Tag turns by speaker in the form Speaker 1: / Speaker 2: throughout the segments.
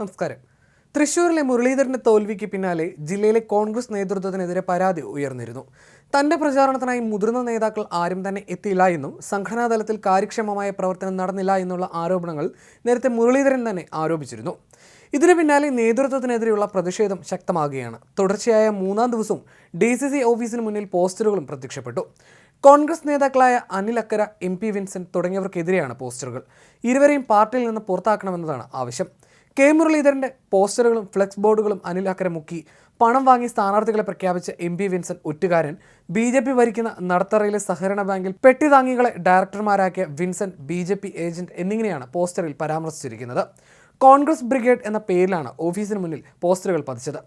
Speaker 1: നമസ്കാരം. തൃശൂരിലെ മുരളീധരന്റെ തോൽവിക്ക് പിന്നാലെ ജില്ലയിലെ കോൺഗ്രസ് നേതൃത്വത്തിനെതിരെ പരാതി ഉയർന്നിരുന്നു. തന്റെ പ്രചാരണത്തിനായി മുതിർന്ന നേതാക്കൾ ആരും തന്നെ എത്തിയില്ല എന്നും സംഘടനാ തലത്തിൽ കാര്യക്ഷമമായ പ്രവർത്തനം നടന്നില്ല എന്നുള്ള ആരോപണങ്ങൾ നേരത്തെ മുരളീധരൻ തന്നെ ആരോപിച്ചിരുന്നു. ഇതിനു പിന്നാലെ നേതൃത്വത്തിനെതിരെയുള്ള പ്രതിഷേധം ശക്തമാകുകയാണ്. തുടർച്ചയായ മൂന്നാം ദിവസവും ഡി സി സി ഓഫീസിന് മുന്നിൽ പോസ്റ്ററുകളും പ്രത്യക്ഷപ്പെട്ടു. കോൺഗ്രസ് നേതാക്കളായ Anil Akkara M P Vincent തുടങ്ങിയവർക്കെതിരെയാണ് പോസ്റ്ററുകൾ. ഇരുവരെയും പാർട്ടിയിൽ നിന്ന് പുറത്താക്കണമെന്നതാണ് ആവശ്യം. കെ മുരളീധരന്റെ പോസ്റ്ററുകളും ഫ്ലെക്സ് ബോർഡുകളും അനിൽ അക്കര മുക്കി. പണം വാങ്ങി സ്ഥാനാർത്ഥികളെ പ്രഖ്യാപിച്ച എം പി വിൻസെന്റ് ഒറ്റുകാരൻ. ബി ജെ പി ഭരിക്കുന്ന നടത്തറയിലെ സഹകരണ ബാങ്കിൽ പെട്ടിതാങ്ങികളെ ഡയറക്ടർമാരാക്കിയ Vincent B J P agent എന്നിങ്ങനെയാണ് പോസ്റ്ററിൽ പരാമർശിച്ചിരിക്കുന്നത്. കോൺഗ്രസ് ബ്രിഗേഡ് എന്ന പേരിലാണ് ഓഫീസിന് മുന്നിൽ പോസ്റ്ററുകൾ പതിച്ചത്.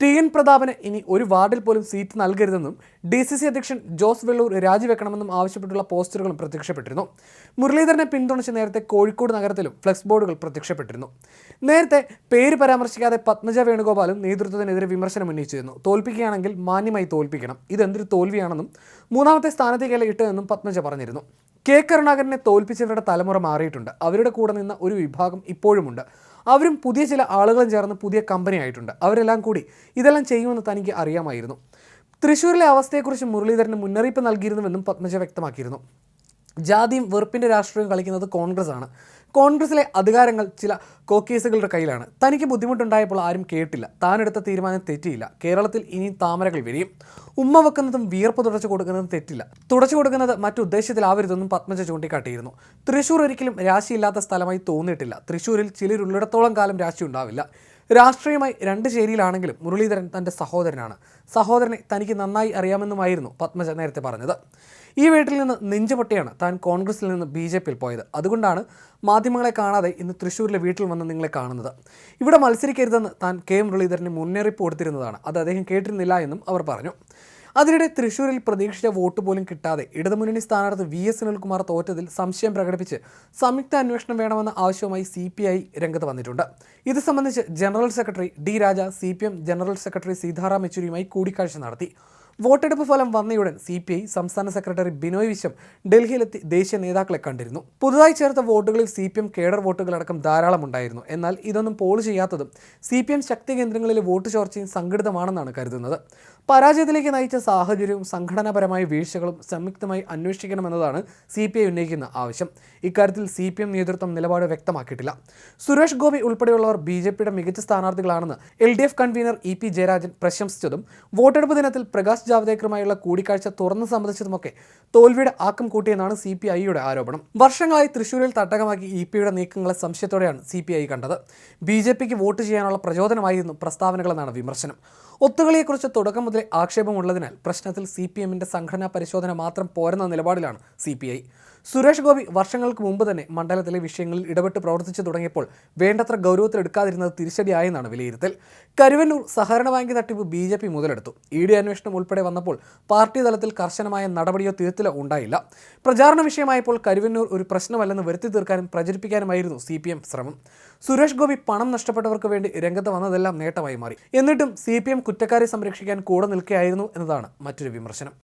Speaker 1: ടി എൻ പ്രതാപന് ഇനി ഒരു വാർഡിൽ പോലും സീറ്റ് നൽകരുതെന്നും ഡി സി സി അധ്യക്ഷൻ ജോസ് വെള്ളൂർ രാജിവെക്കണമെന്നും ആവശ്യപ്പെട്ടുള്ള പോസ്റ്ററുകളും പ്രത്യക്ഷപ്പെട്ടിരുന്നു. മുരളീധരനെ പിന്തുണച്ച് നേരത്തെ കോഴിക്കോട് നഗരത്തിലും ഫ്ലെക്സ് ബോർഡുകൾ പ്രത്യക്ഷപ്പെട്ടിരുന്നു. നേരത്തെ പേര് പരാമർശിക്കാതെ പത്മജ വേണുഗോപാലും നേതൃത്വത്തിനെതിരെ വിമർശനം ഉന്നയിച്ചിരുന്നു. തോൽപ്പിക്കുകയാണെങ്കിൽ മാന്യമായി തോൽപ്പിക്കണം. ഇതെന്തൊരു തോൽവിയാണെന്നും മൂന്നാമത്തെ സ്ഥാനത്തേക്കല്ല ഇട്ടതെന്നും പത്മജ പറഞ്ഞിരുന്നു. കെ കരുണാകരനെ തോൽപ്പിച്ചവരുടെ തലമുറ മാറിയിട്ടുണ്ട്. അവരുടെ കൂടെ നിന്ന ഒരു വിഭാഗം ഇപ്പോഴുമുണ്ട്. അവരും പുതിയ ചില ആളുകളും ചേർന്ന് പുതിയ കമ്പനി ആയിട്ടുണ്ട്. അവരെല്ലാം കൂടി ഇതെല്ലാം ചെയ്യുമെന്ന് തനിക്ക് അറിയാമായിരുന്നു. തൃശ്ശൂരിലെ അവസ്ഥയെക്കുറിച്ച് മുരളീധരന് മുന്നറിയിപ്പ് നൽകിയിരുന്നുവെന്നും പത്മജ വ്യക്തമാക്കിയിരുന്നു. ജാതിയും വെറുപ്പിന്റെ രാഷ്ട്രീയം കളിക്കുന്നത് കോൺഗ്രസ് ആണ് കോൺഗ്രസിലെ അധികാരങ്ങൾ ചില കോക്കേസുകളുടെ കയ്യിലാണ്. തനിക്ക് ബുദ്ധിമുട്ടുണ്ടായപ്പോൾ ആരും കേട്ടില്ല. താനെടുത്ത തീരുമാനം തെറ്റിയില്ല. കേരളത്തിൽ ഇനി താമരകൾ വിരിയും. ഉമ്മ വെക്കുന്നതും വിയർപ്പ് തുടച്ചു കൊടുക്കുന്നതും തെറ്റില്ല. തുടച്ചു കൊടുക്കുന്നത് മറ്റുദ്ദേശത്തിലാവരുതെന്നും പത്മജ ചൂണ്ടിക്കാട്ടിയിരുന്നു. തൃശ്ശൂർ ഒരിക്കലും രാശിയില്ലാത്ത സ്ഥലമായി തോന്നിയിട്ടില്ല. തൃശ്ശൂരിൽ ചിലരുള്ളിടത്തോളം കാലം രാശി ഉണ്ടാവില്ല. രാഷ്ട്രീയമായി രണ്ട് ചേരിയിലാണെങ്കിലും മുരളീധരൻ തന്റെ സഹോദരനാണ്. സഹോദരനെ തനിക്ക് നന്നായി അറിയാമെന്നുമായിരുന്നു പത്മജ നേരത്തെ പറഞ്ഞത്. ഈ വീട്ടിൽ നിന്ന് നെഞ്ചുപൊട്ടിയാണ് താൻ കോൺഗ്രസിൽ നിന്ന് ബി ജെ പിയിൽ പോയത്. അതുകൊണ്ടാണ് മാധ്യമങ്ങളെ കാണാതെ ഇന്ന് തൃശ്ശൂരിലെ വീട്ടിൽ വന്ന് നിങ്ങളെ കാണുന്നത്. ഇവിടെ മത്സരിക്കരുതെന്ന് താൻ കെ മുരളീധരന് മുന്നറിയിപ്പ് കൊടുത്തിരുന്നതാണ്. അത് അദ്ദേഹം കേട്ടിരുന്നില്ല എന്നും അവർ പറഞ്ഞു. അതിനിടെ തൃശൂരിൽ പ്രതീക്ഷിച്ച വോട്ട് പോലും കിട്ടാതെ ഇടതുമുന്നണി സ്ഥാനാർത്ഥി വി എസ് സുനിൽകുമാർ തോറ്റതിൽ സംശയം പ്രകടിപ്പിച്ച് സംയുക്ത അന്വേഷണം വേണമെന്ന ആവശ്യവുമായി സി പി ഐ രംഗത്ത് വന്നിട്ടുണ്ട്. ഇത് സംബന്ധിച്ച് general secretary D Raja C general secretary Sitaram യെച്ചൂരിയുമായി കൂടിക്കാഴ്ച നടത്തി. വോട്ടെടുപ്പ് ഫലം വന്നയുടൻ സി പി ഐ സംസ്ഥാന സെക്രട്ടറി ബിനോയ് വിശ്വം ഡൽഹിയിലെത്തി ദേശീയ നേതാക്കളെ കണ്ടിരുന്നു. പുതുതായി ചേർത്ത വോട്ടുകളിൽ സി പി എം കേഡർ വോട്ടുകളടക്കം ധാരാളം ഉണ്ടായിരുന്നു. എന്നാൽ ഇതൊന്നും പോൾ ചെയ്യാത്തതും സി പി എം ശക്തി കേന്ദ്രങ്ങളിലെ വോട്ട് ചോർച്ചയും സംഘടിതമാണെന്നാണ് കരുതുന്നത്. പരാജയത്തിലേക്ക് നയിച്ച സാഹചര്യവും സംഘടനാപരമായ വീഴ്ചകളും സംയുക്തമായി അന്വേഷിക്കണമെന്നതാണ് സി പി ഐ ഉന്നയിക്കുന്ന ആവശ്യം. ഇക്കാര്യത്തിൽ സി പി എം നേതൃത്വം നിലപാട് വ്യക്തമാക്കിയിട്ടില്ല. സുരേഷ് ഗോപി ഉൾപ്പെടെയുള്ളവർ ബി ജെ പിയുടെ മികച്ച സ്ഥാനാർത്ഥികളാണെന്ന് L D F convener E P Jayarajan പ്രശംസിച്ചതും വോട്ടെടുപ്പ് ദിനത്തിൽ പ്രകാശ് ജാവ്ദേക്കറുമായുള്ള കൂടിക്കാഴ്ച തുറന്നു സംബന്ധിച്ചതുമൊക്കെ തോൽവിയുടെ ആക്കം കൂട്ടിയെന്നാണ് സി പി ഐയുടെ ആരോപണം. വർഷങ്ങളായി തൃശൂരിൽ തട്ടകമാക്കി ഇ പിയുടെ നീക്കങ്ങളെ സംശയത്തോടെയാണ് സി പി ഐ കണ്ടത്. ബി ജെ പിക്ക് വോട്ട് ചെയ്യാനുള്ള പ്രചോദനമായിരുന്നു പ്രസ്താവനകളെന്നാണ് വിമർശനം. ഒത്തുകളിയെക്കുറിച്ച് തുടക്കം മുതലേ ആക്ഷേപമുള്ളതിനാൽ പ്രശ്നത്തിൽ സി പി എമ്മിന്റെ സംഘടനാ പരിശോധന മാത്രം പോരെന്ന നിലപാടിലാണ് C P I. Suresh Gopi വർഷങ്ങൾക്ക് മുമ്പ് തന്നെ മണ്ഡലത്തിലെ വിഷയങ്ങളിൽ ഇടപെട്ട് പ്രവർത്തിച്ചു തുടങ്ങിയപ്പോൾ വേണ്ടത്ര ഗൗരവത്തിലെടുക്കാതിരുന്നത് തിരിച്ചടിയായെന്നാണ് വിലയിരുത്തൽ. കരുവന്നൂർ സഹകരണ ബാങ്ക് തട്ടിപ്പ് ബി ജെ പി മുതലെടുത്തു. ഇ ഡി അന്വേഷണം ഉൾപ്പെടെ വന്നപ്പോൾ പാർട്ടി തലത്തിൽ കർശനമായ നടപടിയോ തിരുത്തലോ ഉണ്ടായില്ല. പ്രചാരണ വിഷയമായപ്പോൾ കരുവന്നൂർ ഒരു പ്രശ്നമല്ലെന്ന് വരുത്തി തീർക്കാനും പ്രചരിപ്പിക്കാനുമായിരുന്നു സി പി എം ശ്രമം. സുരേഷ് ഗോപി പണം നഷ്ടപ്പെട്ടവർക്ക് വേണ്ടി രംഗത്ത് വന്നതെല്ലാം നേട്ടമായി മാറി. എന്നിട്ടും സി കുറ്റക്കാരെ സംരക്ഷിക്കാൻ കൂടെ നിൽക്കുകയായിരുന്നു എന്നതാണ് മറ്റൊരു വിമർശനം.